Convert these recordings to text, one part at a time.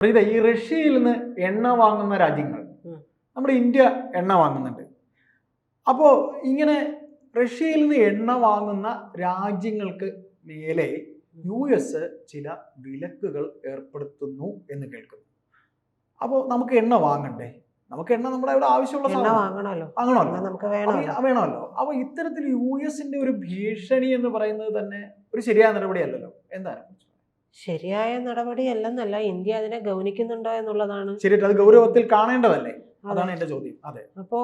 പ്രീത ഈ റഷ്യയിൽ നിന്ന് എണ്ണ വാങ്ങുന്ന രാജ്യങ്ങൾ. നമ്മുടെ ഇന്ത്യ എണ്ണ വാങ്ങുന്നുണ്ട്. അപ്പോൾ ഇങ്ങനെ റഷ്യയിൽ നിന്ന് എണ്ണ വാങ്ങുന്ന രാജ്യങ്ങൾക്ക് മേലെ യു എസ് ചില വിലക്കുകൾ ഏർപ്പെടുത്തുന്നു എന്ന് കേൾക്കുന്നു. അപ്പോൾ നമുക്ക് എണ്ണ വാങ്ങണ്ടേ? നമുക്ക് എണ്ണ നമ്മുടെ ഇവിടെ ആവശ്യമുള്ള വാങ്ങണമല്ലോ. വാങ്ങണമല്ലോ. നമുക്ക് വേണമല്ലോ. അപ്പോൾ അപ്പൊ ഇത്തരത്തിൽ യു എസിന്റെ ഒരു ഭീഷണി എന്ന് പറയുന്നത് തന്നെ ഒരു ശരിയായ നടപടിയല്ലല്ലോ. എന്താണ്? ശരിയായ നടപടിയല്ലെന്നല്ല ഇന്ത്യ അതിനെ ഗൗനിക്കുന്നുണ്ടോ എന്നുള്ളതാണ്. ശരിയായിട്ട് അത് ഗൗരവത്തിൽ കാണേണ്ടതല്ലേ? അതാണ് എന്റെ ചോദ്യം. അതെ. അപ്പോ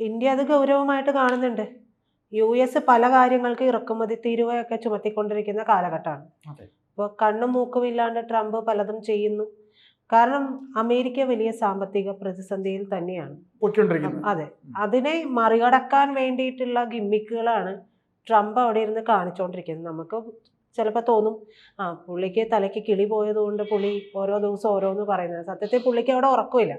ഇന്ത്യ അത് ഗൗരവമായിട്ട് കാണുന്നുണ്ട്. യു എസ് പല കാര്യങ്ങൾക്ക് ഇറക്കുമതി തീരുവയൊക്കെ ചുമത്തിക്കൊണ്ടിരിക്കുന്ന കാലഘട്ടമാണ്. ഇപ്പോൾ കണ്ണും മൂക്കും ഇല്ലാണ്ട് ട്രംപ് പലതും ചെയ്യുന്നു. കാരണം അമേരിക്ക വലിയ സാമ്പത്തിക പ്രതിസന്ധിയിൽ തന്നെയാണ്. അതെ. അതിനെ മറികടക്കാൻ വേണ്ടിയിട്ടുള്ള ഗിമ്മിക്കുകളാണ് ട്രംപ് അവിടെ ഇരുന്ന് കാണിച്ചുകൊണ്ടിരിക്കുന്നത് നമുക്ക് ചിലപ്പോൾ തോന്നും ആ പുള്ളിക്ക് തലയ്ക്ക് കിളി പോയതുകൊണ്ട് പുള്ളി ഓരോ ദിവസം ഓരോന്ന് പറയുന്നത്. സത്യത്തിൽ പുള്ളിക്ക് അവിടെ ഉറക്കമില്ല.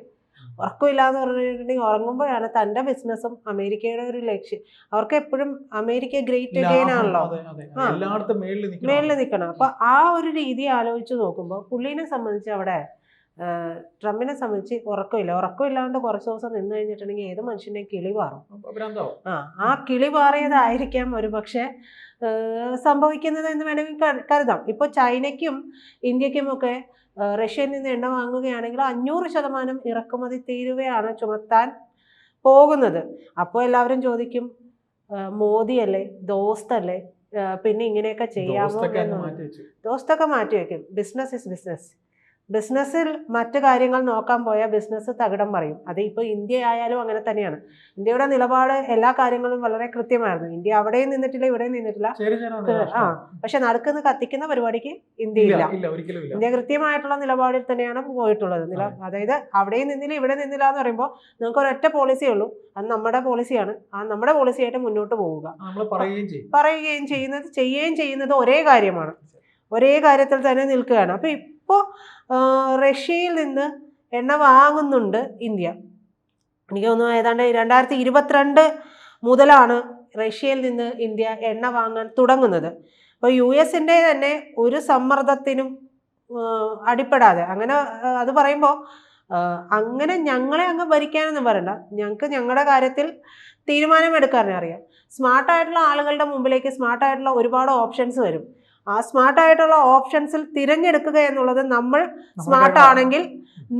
ഉറക്കമില്ല എന്ന് പറഞ്ഞിട്ടുണ്ടെങ്കിൽ ഉറങ്ങുമ്പോഴാണ് തന്റെ ബിസിനസ്സും അമേരിക്കയുടെ ഒരു ലക്ഷ്യം. അവർക്ക് എപ്പോഴും അമേരിക്ക ഗ്രേറ്റ് അഗെയിൻ ആണല്ലോ. മേളിൽ നിൽക്കണം. അപ്പൊ ആ ഒരു രീതി ആലോചിച്ച് നോക്കുമ്പോൾ പുള്ളീനെ സംബന്ധിച്ച് അവിടെ ട്രംപിനെ സംബന്ധിച്ച് ഉറക്കമില്ല. ഉറക്കമില്ലാണ്ട് കുറച്ച് ദിവസം നിന്ന് കഴിഞ്ഞിട്ടുണ്ടെങ്കിൽ ഏത് മനുഷ്യനെയും കിളി പാറും. അപ്പൊ ആ ആ കിളി പാറിയതായിരിക്കാം ഒരു പക്ഷേ സംഭവിക്കുന്നത് എന്ന് വേണമെങ്കിൽ കരു- കരുതാം. ഇപ്പോൾ ചൈനയ്ക്കും ഇന്ത്യക്കുമൊക്കെ റഷ്യയിൽ നിന്ന് എണ്ണ വാങ്ങുകയാണെങ്കിൽ അഞ്ഞൂറ് ശതമാനം ഇറക്കുമതി തീരുവയാണ് ചുമത്താൻ പോകുന്നത്. അപ്പോൾ എല്ലാവരും ചോദിക്കും മോദിയല്ലേ ദോസ്തല്ലേ പിന്നെ ഇങ്ങനെയൊക്കെ ചെയ്യാമോ ദോസ്തൊക്കെ മാറ്റി വയ്ക്കും ദോസ്തൊക്കെ മാറ്റി വെക്കും. Business is business. ബിസിനസ്സിൽ മറ്റു കാര്യങ്ങൾ നോക്കാൻ പോയാൽ ബിസിനസ് തകിടം പറയും അത് ഇപ്പോൾ ഇന്ത്യ ആയാലും അങ്ങനെ തന്നെയാണ്. ഇന്ത്യയുടെ നിലപാട് എല്ലാ കാര്യങ്ങളും വളരെ കൃത്യമായിരുന്നു. ഇന്ത്യ അവിടെയും നിന്നിട്ടില്ല ഇവിടെയും നിന്നിട്ടില്ല. ആ. പക്ഷെ നടക്കുന്ന കത്തിക്കുന്ന പരിപാടിക്ക് ഇന്ത്യയില്ല. ഇന്ത്യ കൃത്യമായിട്ടുള്ള നിലപാടിൽ തന്നെയാണ് പോയിട്ടുള്ളത്. നില അതായത് അവിടെയും നിന്നില്ല ഇവിടെ നിന്നില്ല എന്ന് പറയുമ്പോൾ നിങ്ങൾക്ക് ഒരൊറ്റ പോളിസിയേ ഉള്ളൂ. അത് നമ്മുടെ പോളിസിയാണ് ആ നമ്മുടെ പോളിസിയായിട്ട് മുന്നോട്ട് പോവുക. പറയുകയും ചെയ്യും. പറയുകയും ചെയ്യുന്നത് ചെയ്യുകയും ചെയ്യുന്നത് ഒരേ കാര്യമാണ്. ഒരേ കാര്യത്തിൽ തന്നെ നിൽക്കുകയാണ്. അപ്പോൾ ഇപ്പോൾ റഷ്യയിൽ നിന്ന് എണ്ണ വാങ്ങുന്നുണ്ട് ഇന്ത്യ. എനിക്ക് തോന്നുന്നു ഏതാണ്ട് രണ്ടായിരത്തി ഇരുപത്തിരണ്ട് മുതലാണ് റഷ്യയിൽ നിന്ന് ഇന്ത്യ എണ്ണ വാങ്ങാൻ തുടങ്ങുന്നത്. അപ്പോൾ യു എസിന്റെ തന്നെ ഒരു സമ്മർദ്ദത്തിനും അടിപ്പെടാതെ. അങ്ങനെ അത് പറയുമ്പോൾ അങ്ങനെ ഞങ്ങളെ അങ്ങ് ഭരിക്കാനൊന്നും പറയണ്ട. ഞങ്ങൾക്ക് ഞങ്ങളുടെ കാര്യത്തിൽ തീരുമാനമെടുക്കാനേ അറിയാം. സ്മാർട്ടായിട്ടുള്ള ആളുകളുടെ മുമ്പിലേക്ക് സ്മാർട്ടായിട്ടുള്ള ഒരുപാട് ഓപ്ഷൻസ് വരും. ആ സ്മാർട്ടായിട്ടുള്ള ഓപ്ഷൻസിൽ തിരഞ്ഞെടുക്കുക എന്നുള്ളത് നമ്മൾ സ്മാർട്ട് ആണെങ്കിൽ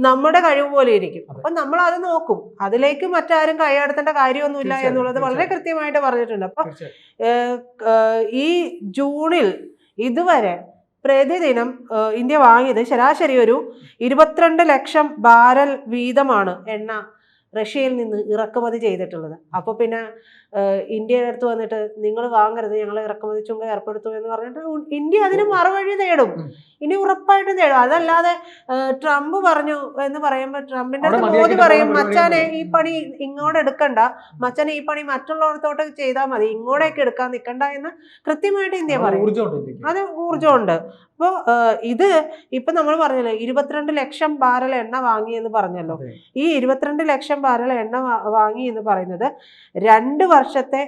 നമ്മുടെ കഴിവ് പോലെ ഇരിക്കും. അപ്പൊ നമ്മൾ അത് നോക്കും. അതിലേക്ക് മറ്റാരും കൈയടത്തേണ്ട കാര്യമൊന്നുമില്ല എന്നുള്ളത് വളരെ കൃത്യമായിട്ട് പറഞ്ഞിട്ടുണ്ട്. അപ്പൊ ഈ ജൂണിൽ ഇതുവരെ പ്രതിദിനം ഇന്ത്യ വാങ്ങിയത് ശരാശരി ഒരു ഇരുപത്തിരണ്ട് ലക്ഷം ബാരൽ വീതമാണ് എണ്ണ. റഷ്യയിൽ നിന്ന് ഇറക്കുമതി ചെയ്തിട്ടുള്ളത്. അപ്പോൾ പിന്നെ ഇന്ത്യയുടെ അടുത്ത് വന്നിട്ട് നിങ്ങൾ വാങ്ങരുത് ഞങ്ങൾ ഇറക്കുമതി ചുങ്ക ഏർപ്പെടുത്തും എന്ന് പറഞ്ഞിട്ട് ഇന്ത്യ അതിന് മറുവഴി തേടും ഇനി ഉറപ്പായിട്ടും തേടും അതല്ലാതെ ട്രംപ് പറഞ്ഞു എന്ന് പറയുമ്പോൾ ട്രംപിന്റെ അടുത്ത് മോദി പറയും മച്ചാനെ ഈ പണി ഇങ്ങോട്ട് എടുക്കണ്ട. മച്ചാനെ ഈ പണി മറ്റുള്ളവരത്തോട്ട് ചെയ്താൽ മതി. ഇങ്ങോട്ടേക്ക് എടുക്കാൻ നിൽക്കണ്ട എന്ന് കൃത്യമായിട്ട് ഇന്ത്യ പറയും. അത് ഊർജമുണ്ട്. അപ്പോൾ ഇത് ഇപ്പൊ നമ്മൾ പറഞ്ഞല്ലോ ഇരുപത്തിരണ്ട് ലക്ഷം ബാരൽ എണ്ണ വാങ്ങിയെന്ന് പറഞ്ഞല്ലോ. ഈ ഇരുപത്തിരണ്ട് ലക്ഷം ബാരൽ എണ്ണ വാങ്ങി എന്ന് പറയുന്നത് രണ്ട് വർഷത്തെ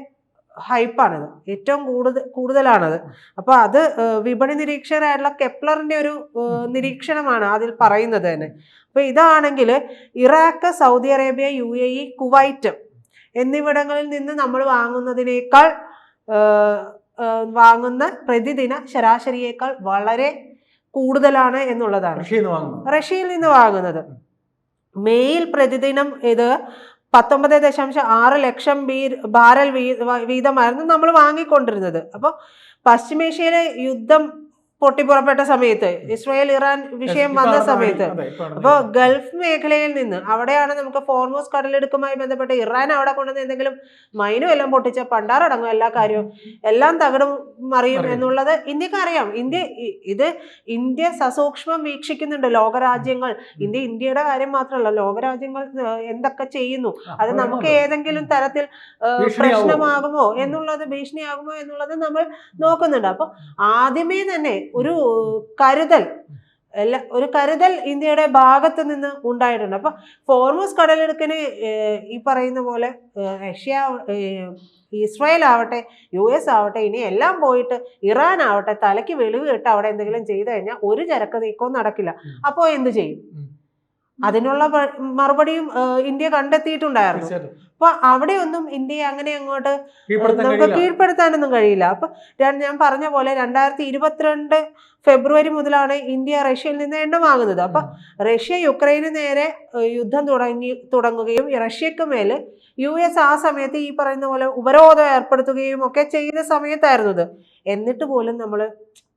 ഹൈപ്പാണത് ഏറ്റവും കൂടുതൽ കൂടുതലാണത്. അപ്പൊ അത് വിപണി നിരീക്ഷകരായിട്ടുള്ള കെപ്ലറിന്റെ ഒരു നിരീക്ഷണമാണ് അതിൽ പറയുന്നത് തന്നെ. അപ്പൊ ഇതാണെങ്കിൽ Iraq Saudi Arabia U A E Kuwait എന്നിവിടങ്ങളിൽ നിന്ന് നമ്മൾ വാങ്ങുന്നതിനേക്കാൾ വാങ്ങുന്ന പ്രതിദിന ശരാശരിയേക്കാൾ വളരെ കൂടുതലാണ് എന്നുള്ളതാണ്. റഷ്യയിൽ നിന്ന് വാങ്ങുന്നത്. മെയിൽ പ്രതിദിനം ഇത് പത്തൊമ്പത് ദശാംശം ആറ് ലക്ഷം ബീർ ബാരൽ വീതമായിരുന്നു നമ്മൾ വാങ്ങിക്കൊണ്ടിരുന്നത്. അപ്പോൾ പശ്ചിമേഷ്യയിലെ യുദ്ധം പൊട്ടിപ്പുറപ്പെട്ട സമയത്ത്. ഇസ്രായേൽ ഇറാൻ വിഷയം വന്ന സമയത്ത്. അപ്പോൾ ഗൾഫ് മേഖലയിൽ നിന്ന് അവിടെയാണ് നമുക്ക് ഫോർമോസ് കടലെടുക്കുമായി ബന്ധപ്പെട്ട് ഇറാൻ അവിടെ കൊണ്ടുവന്ന് എന്തെങ്കിലും മൈനും എല്ലാം പൊട്ടിച്ച പണ്ടാറടങ്ങും എല്ലാ കാര്യവും. എല്ലാം തകിടും മറിയും. എന്നുള്ളത് ഇന്ത്യയ്ക്ക് അറിയാം. ഇന്ത്യ ഇത് ഇന്ത്യ സസൂക്ഷ്മം വീക്ഷിക്കുന്നുണ്ട് ലോകരാജ്യങ്ങൾ. ഇന്ത്യ ഇന്ത്യയുടെ കാര്യം മാത്രമല്ല ലോകരാജ്യങ്ങൾ എന്തൊക്കെ ചെയ്യുന്നു? അത് നമുക്ക്. ഏതെങ്കിലും തരത്തിൽ പ്രശ്നമാകുമോ? എന്നുള്ളത് ഭീഷണിയാകുമോ എന്നുള്ളത് നമ്മൾ നോക്കുന്നുണ്ട്. അപ്പൊ ആദ്യമേ തന്നെ ഒരു കരുതൽ എല്ലാ ഒരു കരുതൽ ഇന്ത്യയുടെ ഭാഗത്ത് നിന്ന് ഉണ്ടായിട്ടുണ്ട്. അപ്പൊ ഫോർമോസ് കടലെടുക്കിന് ഈ പറയുന്ന പോലെ റഷ്യ ഇസ്രായേൽ ആവട്ടെ യു എസ് ആവട്ടെ ഇനി എല്ലാം പോയിട്ട് ഇറാൻ ആവട്ടെ തലയ്ക്ക് വെളിവ് കിട്ട് അവിടെ എന്തെങ്കിലും ചെയ്തു കഴിഞ്ഞാൽ ഒരു ചരക്ക് നീക്കവും നടക്കില്ല. അപ്പോ അപ്പോൾ എന്ത് ചെയ്യും. അതിനുള്ള മറുപടിയും ഇന്ത്യ കണ്ടെത്തിയിട്ടുണ്ടായിരുന്നു. അപ്പൊ അവിടെയൊന്നും ഇന്ത്യയെ അങ്ങനെ അങ്ങോട്ട് നമുക്ക് കീഴ്പ്പെടുത്താനൊന്നും കഴിയില്ല. അപ്പൊ ഞാൻ പറഞ്ഞ പോലെ രണ്ടായിരത്തി ഇരുപത്തിരണ്ട് ഫെബ്രുവരി മുതലാണ് ഇന്ത്യ റഷ്യയിൽ നിന്ന് എണ്ണ വാങ്ങുന്നത് അപ്പൊ റഷ്യ യുക്രൈന് നേരെ യുദ്ധം തുടങ്ങി തുടങ്ങുകയും റഷ്യക്ക് മേൽ യു എസ് ആ സമയത്ത് ഈ പറയുന്ന പോലെ ഉപരോധം ഏർപ്പെടുത്തുകയും ഒക്കെ ചെയ്ത സമയത്തായിരുന്നു ഇത്. എന്നിട്ട് പോലും നമ്മൾ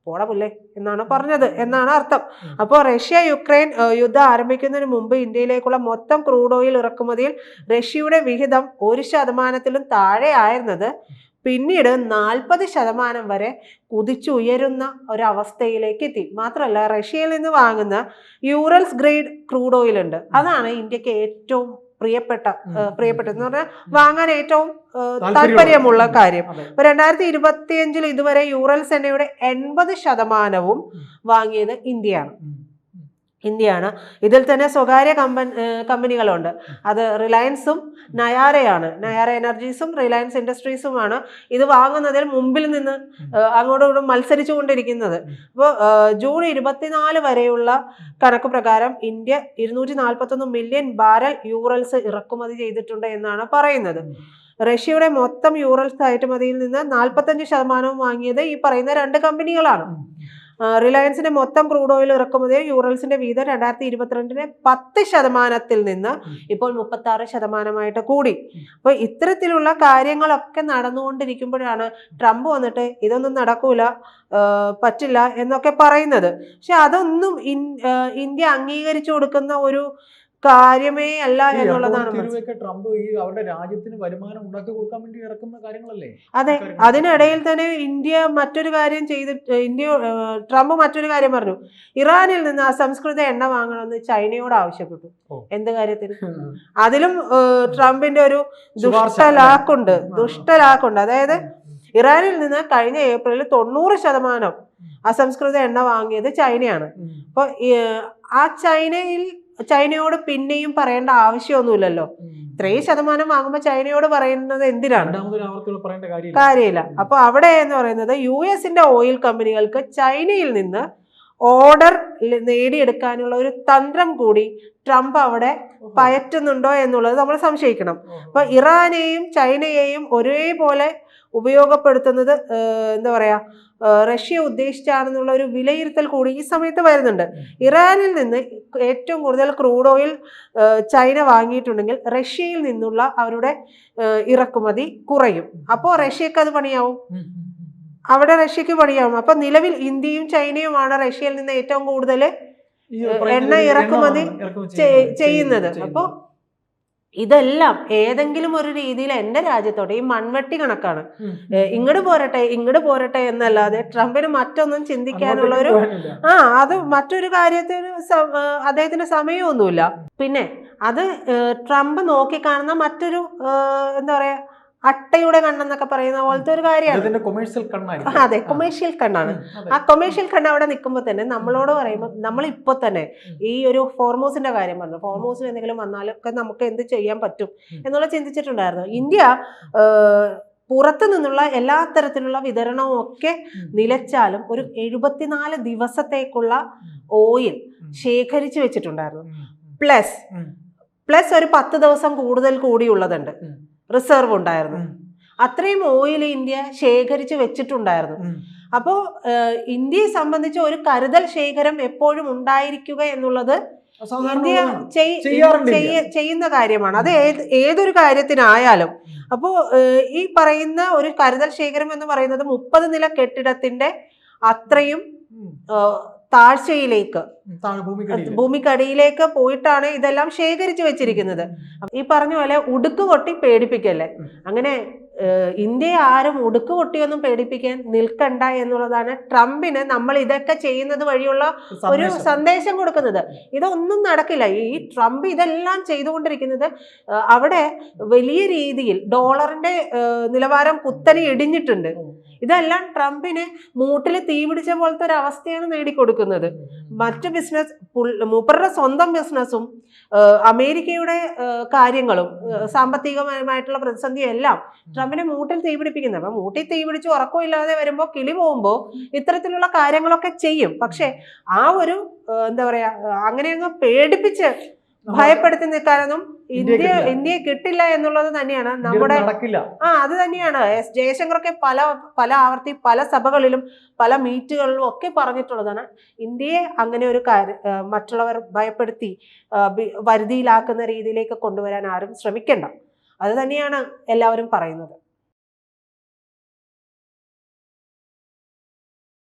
പോടാ പുല്ലേ എന്നാണ് പറഞ്ഞത് എന്നാണ് അർത്ഥം. അപ്പോൾ റഷ്യ യുക്രൈൻ യുദ്ധം ആരംഭിക്കുന്നതിന് മുമ്പ് ഇന്ത്യയിലേക്കുള്ള മൊത്തം ക്രൂഡ് ഓയിൽ ഇറക്കുമതിയിൽ റഷ്യയുടെ വിഹിതം ഒരു ശതമാനത്തിലും താഴെ ആയിരുന്നത് പിന്നീട് നാൽപ്പത് ശതമാനം വരെ കുതിച്ചുയരുന്ന ഒരവസ്ഥയിലേക്ക് എത്തി. മാത്രമല്ല റഷ്യയിൽ നിന്ന് വാങ്ങുന്ന യൂറൽസ് ഗ്രേഡ് ക്രൂഡ് ഓയിൽ ഉണ്ട്. അതാണ് ഇന്ത്യയ്ക്ക് ഏറ്റവും പ്രിയപ്പെട്ട പ്രിയപ്പെട്ട എന്ന് പറഞ്ഞാൽ വാങ്ങാൻ ഏറ്റവും താല്പര്യമുള്ള. കാര്യം. അപ്പൊ രണ്ടായിരത്തി ഇരുപത്തിയഞ്ചിൽ ഇതുവരെ യൂറൽസ് സെനയുടെ എൺപത് ശതമാനവും വാങ്ങിയത് ഇന്ത്യയാണ്. ഇന്ത്യയാണ് ഇതിൽ തന്നെ സ്വകാര്യ കമ്പൻ ഏഹ് കമ്പനികളുണ്ട്. അത് റിലയൻസും നയാരയാണ്. നയാര എനർജീസും റിലയൻസ് ഇൻഡസ്ട്രീസുമാണ് ഇത് വാങ്ങുന്നതിൽ മുമ്പിൽ നിന്ന് അങ്ങോട്ടും മത്സരിച്ചു കൊണ്ടിരിക്കുന്നത്. അപ്പോൾ ജൂൺ ഇരുപത്തിനാല് വരെയുള്ള കണക്ക് പ്രകാരം ഇന്ത്യ ഇരുന്നൂറ്റി നാൽപ്പത്തൊന്ന് മില്യൺ ബാരൽ യൂറൽസ് ഇറക്കുമതി ചെയ്തിട്ടുണ്ട് എന്നാണ് പറയുന്നത്. റഷ്യയുടെ മൊത്തം യൂറൽസ് കയറ്റുമതിയിൽ നിന്ന് നാൽപ്പത്തഞ്ച് ശതമാനവും വാങ്ങിയത് ഈ പറയുന്ന രണ്ട് കമ്പനികളാണ്. റിലയൻസിന്റെ മൊത്തം ക്രൂഡ് ഓയിൽ ഇറക്കുമതി യൂറൽസിന്റെ വീതം രണ്ടായിരത്തി ഇരുപത്തിരണ്ടിന് പത്ത് ശതമാനത്തിൽ നിന്ന് ഇപ്പോൾ മുപ്പത്തി ആറ് ശതമാനമായിട്ട് കൂടി. അപ്പൊ ഇത്തരത്തിലുള്ള കാര്യങ്ങളൊക്കെ നടന്നുകൊണ്ടിരിക്കുമ്പോഴാണ് ട്രംപ് വന്നിട്ട് ഇതൊന്നും നടക്കൂല പറ്റില്ല എന്നൊക്കെ പറയുന്നത്. പക്ഷെ അതൊന്നും ഇന്ത്യ അംഗീകരിച്ചു കൊടുക്കുന്ന ഒരു കാര്യമേ അല്ല എന്നുള്ളതാണ് ട്രംപ് ഈ അവരുടെ രാജ്യത്തിന് വരുമാനം ഉണ്ടാക്കി കൊടുക്കാൻ വേണ്ടി ഇറക്കുന്ന കാര്യങ്ങളല്ലേ? അതെ അതിനിടയിൽ തന്നെ ഇന്ത്യ മറ്റൊരു കാര്യം ചെയ്ത് ഇന്ത്യ ട്രംപ് മറ്റൊരു കാര്യം പറഞ്ഞു. ഇറാനിൽ നിന്ന് അസംസ്കൃത എണ്ണ വാങ്ങണമെന്ന് ചൈനയോട് ആവശ്യപ്പെട്ടു. എന്ത് കാര്യത്തിന്? അതിലും ട്രംപിന്റെ ഒരു ദുഷ്ടലാക്കുണ്ട് ദുഷ്ടലാക്കുണ്ട് അതായത് ഇറാനിൽ നിന്ന് കഴിഞ്ഞ ഏപ്രിലിൽ തൊണ്ണൂറ് ശതമാനം അസംസ്കൃത എണ്ണ വാങ്ങിയത് ചൈനയാണ്. അപ്പൊ അപ്പോൾ ആ ചൈനയിൽ ചൈനയോട് പിന്നെയും പറയേണ്ട ആവശ്യമൊന്നുമില്ലല്ലോ. ഇത്രയും ശതമാനം വാങ്ങുമ്പോൾ ചൈനയോട് പറയുന്നത് എന്തിനാണ്? കാര്യമില്ല. അപ്പൊ അവിടെ എന്ന് പറയുന്നത് യു എസിന്റെ ഓയിൽ കമ്പനികൾക്ക് ചൈനയിൽ നിന്ന് ഓർഡർ നേടിയെടുക്കാനുള്ള ഒരു തന്ത്രം കൂടി ട്രംപ് അവിടെ പയറ്റുന്നുണ്ടോ എന്നുള്ളത് നമ്മൾ സംശയിക്കണം. അപ്പൊ ഇറാനെയും ചൈനയെയും ഒരേപോലെ ഉപയോഗപ്പെടുത്തുന്നത് എന്താ പറയാ റഷ്യ ഉദ്ദേശിച്ചാണെന്നുള്ള ഒരു വിലയിരുത്തൽ കൂടി ഈ സമയത്ത് വരുന്നുണ്ട് ഇറാനിൽ നിന്ന് ഏറ്റവും കൂടുതൽ ക്രൂഡ് ഓയിൽ ചൈന വാങ്ങിയിട്ടുണ്ടെങ്കിൽ റഷ്യയിൽ നിന്നുള്ള അവരുടെ ഇറക്കുമതി കുറയും അപ്പോൾ റഷ്യക്ക് അത് പണിയാവും. അവിടെ റഷ്യക്ക് പണിയാവും അപ്പൊ നിലവിൽ ഇന്ത്യയും ചൈനയുമാണ് റഷ്യയിൽ നിന്ന് ഏറ്റവും കൂടുതൽ എണ്ണ ഇറക്കുമതി ചെയ്യുന്നത്, ചെയ്യുന്നത്. ഇതെല്ലാം ഏതെങ്കിലും ഒരു രീതിയിൽ എന്റെ രാജ്യത്തോടെ ഈ മൺവെട്ടി കണക്കാണ്. ഇങ്ങോട്ട് പോരട്ടെ ഇങ്ങോട്ട് പോരട്ടെ എന്നല്ലാതെ ട്രംപിന് മറ്റൊന്നും ചിന്തിക്കാനുള്ള ഒരു ആ അത് മറ്റൊരു കാര്യത്തിന് അദ്ദേഹത്തിന് സമയമൊന്നുമില്ല. പിന്നെ അത് ട്രംപ് നോക്കിക്കാണുന്ന മറ്റൊരു എന്താ പറയാ അട്ടയുടെ കണ്ണെന്നൊക്കെ പറയുന്ന പോലത്തെ ഒരു കാര്യമാണ്. അതെ കൊമേഴ്ഷ്യൽ കണ്ണാണ്. ആ കൊമേഴ്ഷ്യൽ കണ്ണ് അവിടെ നിൽക്കുമ്പോൾ തന്നെ നമ്മളോട് പറയുമ്പോൾ നമ്മൾ ഇപ്പോൾ തന്നെ ഈ ഒരു ഫോർമോസിന്റെ കാര്യം പറഞ്ഞു. ഫോർമോസിൽ എന്തെങ്കിലും വന്നാലൊക്കെ നമുക്ക് എന്ത് ചെയ്യാൻ പറ്റും. എന്നുള്ള ചിന്തിച്ചിട്ടുണ്ടായിരുന്നു. ഇന്ത്യ പുറത്തു നിന്നുള്ള എല്ലാ തരത്തിലുള്ള വിതരണവും ഒക്കെ നിലച്ചാലും ഒരു എഴുപത്തിനാല് ദിവസത്തേക്കുള്ള ഓയിൽ ശേഖരിച്ചു വെച്ചിട്ടുണ്ടായിരുന്നു. പ്ലസ് പ്ലസ് ഒരു പത്ത് ദിവസം കൂടുതൽ കൂടിയുള്ളതുണ്ട്. റിസർവ് ഉണ്ടായിരുന്നു. അത്രയും ഓയിൽ ഇന്ത്യ ശേഖരിച്ച് വെച്ചിട്ടുണ്ടായിരുന്നു. അപ്പോൾ ഇന്ത്യയെ സംബന്ധിച്ച് ഒരു കരുതൽ ശേഖരം എപ്പോഴും ഉണ്ടായിരിക്കുക എന്നുള്ളത് ഇന്ത്യ ചെയ്യുന്ന കാര്യമാണ്. അത് ഏതൊരു കാര്യത്തിനായാലും. അപ്പോൾ ഈ പറയുന്ന ഒരു കരുതൽ ശേഖരം എന്ന് പറയുന്നത് മുപ്പത് നില കെട്ടിടത്തിന്റെ അത്രയും. താഴ്ചയിലേക്ക്. ഭൂമിക്കടിയിലേക്ക് പോയിട്ടാണ് ഇതെല്ലാം ശേഖരിച്ചു വെച്ചിരിക്കുന്നത്. ഈ പറഞ്ഞ പോലെ ഉടുക്ക് കൊട്ടി പേടിപ്പിക്കല്ലേ? അങ്ങനെ ഇന്ത്യ ഇന്ത്യയെ ആരും ഉടുക്ക് കൊട്ടിയൊന്നും പേടിപ്പിക്കാൻ നിൽക്കണ്ട എന്നുള്ളതാണ് ട്രംപിന് നമ്മൾ ഇതൊക്കെ ചെയ്യുന്നത് വഴിയുള്ള ഒരു സന്ദേശം. സന്ദേശം കൊടുക്കുന്നത്. ഇതൊന്നും നടക്കില്ല. ഈ ട്രംപ് ഇതെല്ലാം ചെയ്തുകൊണ്ടിരിക്കുന്നത് അവിടെ വലിയ രീതിയിൽ ഡോളറിന്റെ നിലവാരം കുത്തനെ ഇടിഞ്ഞിട്ടുണ്ട്. ഇതെല്ലാം ട്രംപിന് മൂട്ടിൽ തീപിടിച്ച പോലത്തെ ഒരു അവസ്ഥയാണ് നേടിക്കൊടുക്കുന്നത്. മറ്റു ബിസിനസ് മൂപ്പരുടെ സ്വന്തം ബിസിനസ്സും അമേരിക്കയുടെ കാര്യങ്ങളും സാമ്പത്തികമായിട്ടുള്ള പ്രതിസന്ധിയും എല്ലാം ട്രംപിനെ മൂട്ടിൽ തീ പിടിപ്പിക്കുന്നത് അപ്പൊ മൂട്ടിൽ തീ പിടിച്ച് ഉറക്കമില്ലാതെ വരുമ്പോൾ കിളി പോകുമ്പോൾ ഇത്തരത്തിലുള്ള കാര്യങ്ങളൊക്കെ ചെയ്യും. പക്ഷെ ആ ഒരു എന്താ പറയാ അങ്ങനെ അങ്ങ് പേടിപ്പിച്ച് ഭയപ്പെടുത്തി നിൽക്കാനൊന്നും ഇന്ത്യ. ഇന്ത്യയെ കിട്ടില്ല. എന്നുള്ളത് തന്നെയാണ്. നമ്മുടെ ആ അത് തന്നെയാണ്. എസ് ജയശങ്കറൊക്കെ പല പല ആവർത്തി പല സഭകളിലും പല മീറ്റുകളിലും ഒക്കെ പറഞ്ഞിട്ടുള്ളതാണ്. ഇന്ത്യയെ അങ്ങനെ ഒരു കാര്യം മറ്റുള്ളവർ ഭയപ്പെടുത്തി വരുതിയിലാക്കുന്ന രീതിയിലേക്ക് കൊണ്ടുവരാൻ ആരും ശ്രമിക്കണ്ട. അത് തന്നെയാണ് എല്ലാവരും പറയുന്നത്.